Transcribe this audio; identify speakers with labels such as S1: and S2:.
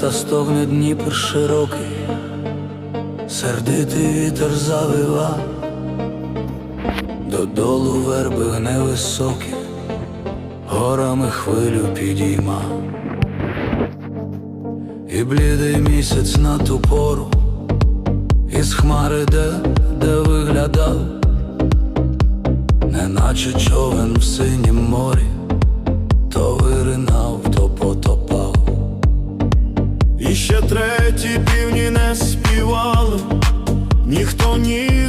S1: та стогне Дніпр широкий, сердитий вітер завива, додолу верби гне високі, горами хвилю підійма, і блідий місяць на ту пору, із хмари де, де виглядав, неначе човен в синім морі, то виринав,
S2: треті півні не співали, ніхто ні.